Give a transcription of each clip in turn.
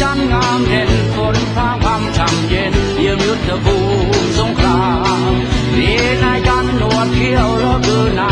จันทร์งามเด่นฝนพรางคำช่ำเย็นเยี่ยมยุทธภูมิสงครามมีนายกันหนวดเขี้ยวรล้วคืนาย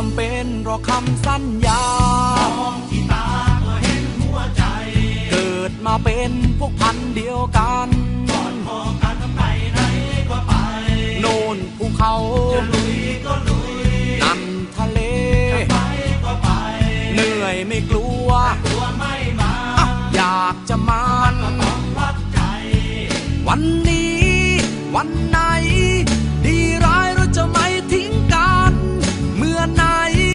จำเป็นหรอกคำสัญญาที่ตาก็เห็นหัวใจ เกิดมาเป็นพวกพันธุ์เดียว